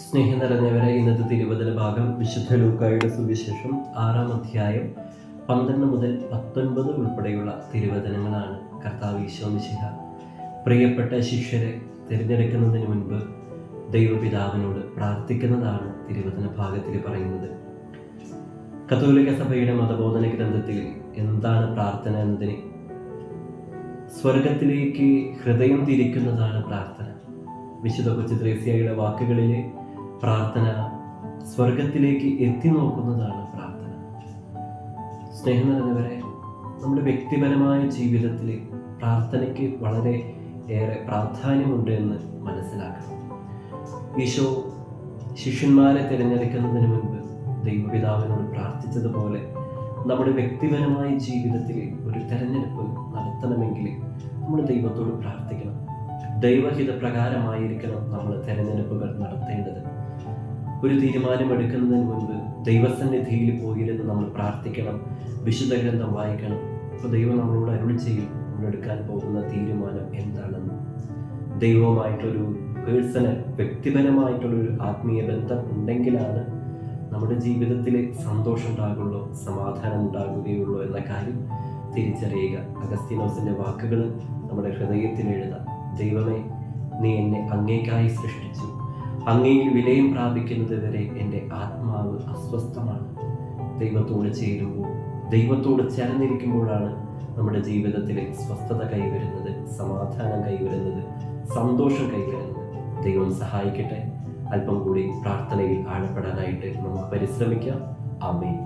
സ്നേഹം നിറഞ്ഞവരെ ഇന്നത്തെ തിരുവചന ഭാഗം വിശുദ്ധ ലൂക്കായുടെ സുവിശേഷം ആറാം അധ്യായം പന്ത്രണ്ട് മുതൽ പത്തൊൻപത് ഉൾപ്പെടെയുള്ള തിരുവചനങ്ങളാണ് കർത്താവ് ഈശോമിശിഹ പ്രിയപ്പെട്ട ശിഷ്യരെ തിരഞ്ഞെടുക്കുന്നതിന് മുൻപ് ദൈവപിതാവിനോട് പ്രാർത്ഥിക്കുന്നതാണ് തിരുവചന ഭാഗത്തിൽ പറയുന്നത്. കത്തോലിക്ക സഭയുടെ മതബോധന ഗ്രന്ഥത്തിൽ എന്താണ് പ്രാർത്ഥന എന്നതിന് സ്വർഗത്തിലേക്ക് ഹൃദയം തിരിക്കുന്നതാണ് പ്രാർത്ഥന. വിശുദ്ധ കൊച്ചു ത്രേസ്യയുടെ വാക്കുകളിൽ പ്രാർത്ഥന സ്വർഗത്തിലേക്ക് എത്തി നോക്കുന്നതാണ് പ്രാർത്ഥന. സ്നേഹം നിറഞ്ഞവരെ നമ്മുടെ വ്യക്തിപരമായ ജീവിതത്തിൽ പ്രാർത്ഥനയ്ക്ക് വളരെ ഏറെ പ്രാധാന്യമുണ്ട് എന്ന് മനസ്സിലാക്കണം. ഈശോ ശിഷ്യന്മാരെ തിരഞ്ഞെടുക്കുന്നതിന് മുൻപ് ദൈവപിതാവിനോട് പ്രാർത്ഥിച്ചതുപോലെ നമ്മുടെ വ്യക്തിപരമായ ജീവിതത്തിൽ ഒരു തെരഞ്ഞെടുപ്പ് നടത്തണമെങ്കിൽ നമ്മൾ ദൈവത്തോട് പ്രാർത്ഥിക്കണം. ദൈവഹിത പ്രകാരമായിരിക്കണം നമ്മൾ തെരഞ്ഞെടുപ്പുകൾ നടത്തേണ്ടത്. ഒരു തീരുമാനമെടുക്കുന്നതിന് മുൻപ് ദൈവസന്നിധിയിൽ പോയിരുന്ന് നമ്മൾ പ്രാർത്ഥിക്കണം വിശുദ്ധ ഗ്രന്ഥം വായിക്കണം. അപ്പോൾ ദൈവം നമ്മളോട് അരുൾ ചെയ്യും നമ്മളെടുക്കാൻ പോകുന്ന തീരുമാനം എന്താണെന്ന്. ദൈവവുമായിട്ടൊരു പേഴ്സണൽ വ്യക്തിപരമായിട്ടുള്ളൊരു ആത്മീയ ബന്ധം ഉണ്ടെങ്കിലാണ് നമ്മുടെ ജീവിതത്തിൽ സന്തോഷം ഉണ്ടാകുള്ളൂ സമാധാനം ഉണ്ടാകുകയുള്ളൂ എന്ന കാര്യം തിരിച്ചറിയുക. അഗസ്തീനോസിന്റെ വാക്കുകൾ നമ്മുടെ ഹൃദയത്തിൽ എഴുതാം. ദൈവമേ നീ എന്നെ അങ്ങേക്കായി സൃഷ്ടിച്ചു. അങ്ങയിൽ വിലയം പ്രാപിക്കുന്നത് വരെ എന്റെ ആത്മാവ് അസ്വസ്ഥമാണ്. ദൈവത്തോട് ചേരുമ്പോൾ ദൈവത്തോട് ചേർന്നിരിക്കുമ്പോഴാണ് നമ്മുടെ ജീവിതത്തിലെ സ്വസ്ഥത കൈവരുന്നത് സമാധാനം കൈവരുന്നത് സന്തോഷം കൈവരുന്നത്. ദൈവം സഹായിക്കട്ടെ. അല്പം കൂടി പ്രാർത്ഥനയിൽ ആഴപ്പെടാനായിട്ട് നമുക്ക് പരിശ്രമിക്കാം. ആമേൻ.